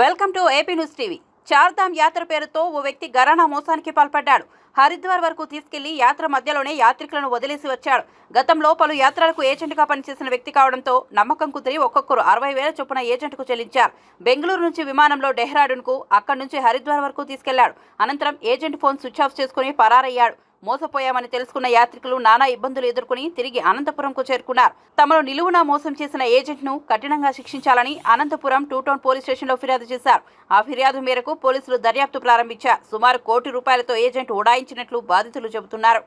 Welcome to AP news TV. Chardham యాత్ర పేరుతో ఓ వ్యక్తి గరాణా మోసానికి పాల్పడ్డాడు. హరిద్వార్ వరకు తీసుకెళ్ళి యాత్ర మధ్యలోనే యాత్రికులను వదిలేసి వచ్చాడు. గతంలో పలు యాత్రలకు ఏజెంట్గా పనిచేసిన వ్యక్తి కావడంతో నమ్మకం కుదిరి ఒక్కొక్కరు అరవై వేల చొప్పున ఏజెంట్కు చెల్లించారు. బెంగళూరు నుంచి విమానంలో డెహ్రాడూన్కు అక్కడి నుంచి హరిద్వార్ వరకు తీసుకెళ్ళాడు. అనంతరం ఏజెంట్ ఫోన్ స్విచ్ ఆఫ్ చేసుకుని పరారయ్యాడు. మోసపోయామని తెలుసుకున్న యాత్రికులు నానా ఇబ్బందులు ఎదుర్కొని తిరిగి అనంతపురంకు చేరుకున్నారు. తమను నిలువునా మోసం చేసిన ఏజెంట్ను కఠినంగా శిక్షించాలని అనంతపురం టూ టౌన్ పోలీస్ స్టేషన్లో ఫిర్యాదు చేశారు. ఆ ఫిర్యాదు మేరకు పోలీసులు దర్యాప్తు ప్రారంభించారు. సుమారు కోటి రూపాయలతో ఏజెంట్ ఉడాయించినట్లు బాధితులు చెబుతున్నారు.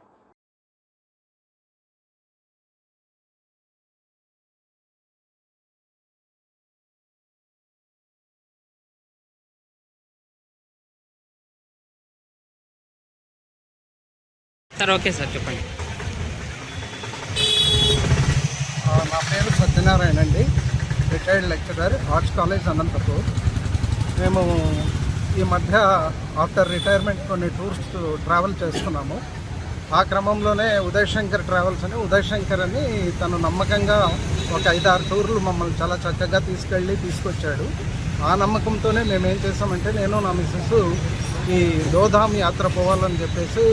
సార్ ఓకే సార్ చెప్పండి. నా పేరు సత్యనారాయణ అండి. Retired lecturer arts college Anantapur. మేము ఈ మధ్య ఆఫ్టర్ రిటైర్మెంట్ కొన్ని టూర్స్ ట్రావెల్ చేస్తున్నాము. ఆ క్రమంలోనే ఉదయ్ శంకర్ ట్రావెల్స్ అని ఉదయ్ శంకర్ అని తను నమ్మకంగా ఒక ఐదారు టూర్లు మమ్మల్ని చాలా చక్కగా తీసుకెళ్ళి తీసుకొచ్చాడు. ఆ నమ్మకంతోనే మేము ఏం చేసామంటే నేను నా మిస్సెస్ ఈ దోధామ్ యాత్ర పోవాలని చెప్పేసి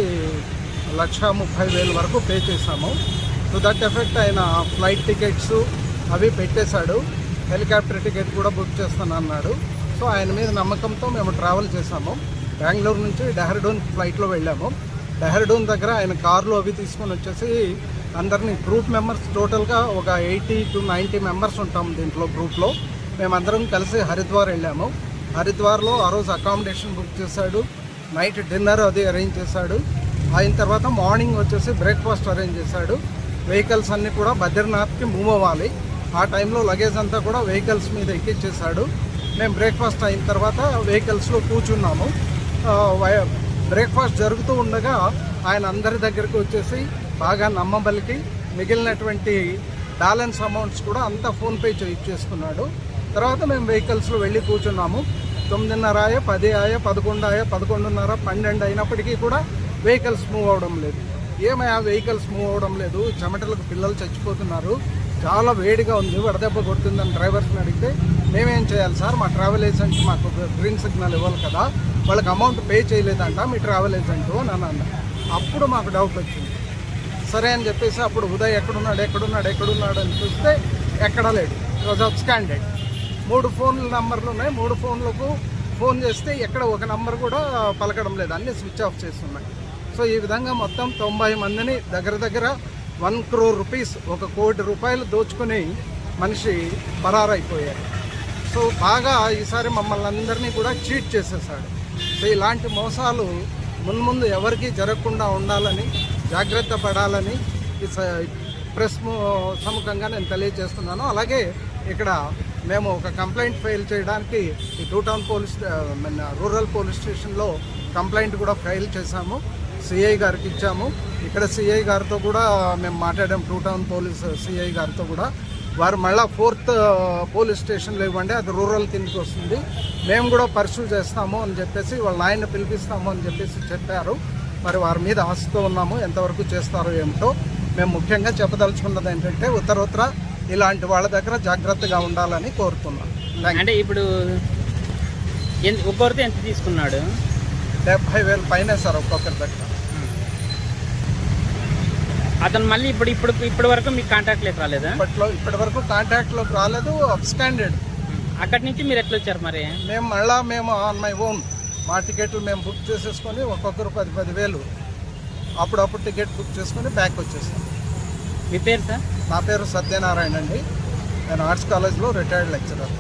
లక్ష ముప్పై వేలు వరకు పే చేశాము. టు దట్ ఎఫెక్ట్ ఆయన ఫ్లైట్ టికెట్స్ అవి పెట్టేశాడు. హెలికాప్టర్ టికెట్ కూడా బుక్ చేస్తాను అన్నాడు. సో ఆయన మీద నమ్మకంతో మేము ట్రావెల్ చేసాము బెంగళూరు నుంచి డెహ్రాడూన్ ఫ్లైట్లో వెళ్ళాము. డెహ్రాడూన్ దగ్గర ఆయన కార్లు అవి తీసుకొని వచ్చేసి అందరినీ గ్రూప్ మెంబర్స్ టోటల్గా ఒక ఎయిటీ టు నైంటీ మెంబర్స్ ఉంటాం దీంట్లో గ్రూప్లో మేమందరం కలిసి హరిద్వార్ వెళ్ళాము. హరిద్వార్లో ఆ రోజు అకామిడేషన్ బుక్ చేశాడు. నైట్ డిన్నర్ అది అరేంజ్ చేశాడు. అయిన తర్వాత మార్నింగ్ వచ్చేసి బ్రేక్ఫాస్ట్ అరేంజ్ చేశాడు. వెహికల్స్ అన్నీ కూడా బద్రీనాథ్కి మూవ్ అవ్వాలి. ఆ టైంలో లగేజ్ అంతా కూడా వెహికల్స్ మీద ఎక్కిచ్చేసాడు మేము బ్రేక్ఫాస్ట్ అయిన తర్వాత వెహికల్స్లో కూర్చున్నాము. వై- బ్రేక్ఫాస్ట్ జరుగుతూ ఉండగా ఆయన అందరి దగ్గరికి వచ్చేసి బాగా నమ్మబలికి మిగిలినటువంటి బ్యాలెన్స్ అమౌంట్స్ కూడా అంతా ఫోన్పే చేసుకున్నాడు తర్వాత మేము వెహికల్స్లో వెళ్ళి కూర్చున్నాము. తొమ్మిదిన్నర ఆయా పది ఆయా పదకొండు ఆయా పదకొండున్నర పన్నెండు అయినప్పటికీ కూడా వెహికల్స్ మూవ్ అవడం లేదు. ఏమయ్యా వెహికల్స్ మూవ్ అవడం లేదు. చెమటలకు పిల్లలు చచ్చిపోతున్నారు. చాలా వేడిగా ఉంది. వడదెబ్బ కొడుతుందని డ్రైవర్స్ని అడిగితే మేమేం చేయాలి సార్? మా ట్రావెల్ ఏజెంట్ మాకు గ్రీన్ సిగ్నల్ ఇవ్వాలి కదా. వాళ్ళకి అమౌంట్ పే చేయలేదంట మీ ట్రావెల్ ఏజెంట్ అని అన్న అప్పుడు మాకు డౌట్ వచ్చింది. సరే అని చెప్పేసి అప్పుడు ఉదయ్ ఎక్కడున్నాడు ఎక్కడున్నాడు ఎక్కడున్నాడు అని చూస్తే ఎక్కడ లేడు. వాజ్ అబ్స్కాండెడ్ మూడు ఫోన్ల నంబర్లు ఉన్నాయి. మూడు ఫోన్లకు ఫోన్ చేస్తే ఎక్కడ ఒక నంబర్ కూడా పలకడం లేదు. అన్నీ స్విచ్ ఆఫ్ చేస్తున్నాయి. సో ఈ విధంగా మొత్తం తొంభై మందిని దగ్గర దగ్గర వన్ క్రోర్ రూపీస్ ఒక కోటి రూపాయలు దోచుకుని మనిషి పరారైపోయారు సో బాగా ఈసారి మమ్మల్ని అందరినీ కూడా చీట్ చేసేసాడు సో ఇలాంటి మోసాలు మున్ముందు ఎవరికీ జరగకుండా ఉండాలని జాగ్రత్త పడాలని ఈ స- ప్రెస్ ము- సముఖంగా నేను తెలియజేస్తున్నాను. అలాగే ఇక్కడ మేము ఒక కంప్లైంట్ ఫైల్ చేయడానికి ఈ two town police rural police స్టేషన్లో కంప్లైంట్ కూడా ఫైల్ చేశాము. సిఐ గారికి ఇచ్చాము. ఇక్కడ సిఐ గారితో కూడా మేము మాట్లాడాం టూ టౌన్ పోలీస్ సిఐ గారితో కూడా. వారు మళ్ళీ ఫోర్త్ పోలీస్ స్టేషన్లో ఇవ్వండి అది రూరల్ కిందకి వస్తుంది. మేము కూడా పర్సూ చేస్తాము అని చెప్పేసి వాళ్ళ నాయన పిలిపిస్తాము అని చెప్పేసి చెప్పారు. మరి వారి మీద ఆశతో ఉన్నాము ఎంతవరకు చేస్తారో ఏమిటో. మేము ముఖ్యంగా చెప్పదలుచుకున్నది ఏంటంటే ఉత్తరోత్తర ఇలాంటి వాళ్ళ దగ్గర జాగ్రత్తగా ఉండాలని కోరుతున్నాం. అంటే ఇప్పుడు ఒక్కొక్కరితో ఎంత తీసుకున్నాడు? డెబ్బై వేలు పైనే సార్ ఒక్కొక్కరి దగ్గర. అతను మళ్ళీ ఇప్పుడు ఇప్పుడు ఇప్పటి వరకు మీకు కాంటాక్ట్ లేదు రాలేదా? ఇప్పట్లో ఇప్పటి వరకు కాంటాక్ట్లోకి రాలేదు అబ్స్కాండెడ్ అక్కడి నుంచి మీరు ఎట్లా వచ్చారు మరి? మేము మళ్ళా మేము ఆన్ మై ఓన్ మా టికెట్లు మేము బుక్ చేసేసుకొని ఒక్కొక్కరు పది పది వేలు. అప్పుడప్పుడు టికెట్ బుక్ చేసుకొని బ్యాక్ వచ్చేసాం మీ పేరు సార్? నా పేరు సత్యనారాయణ అండి. నేను ఆర్ట్స్ కాలేజ్లో రిటైర్డ్ లెక్చరర్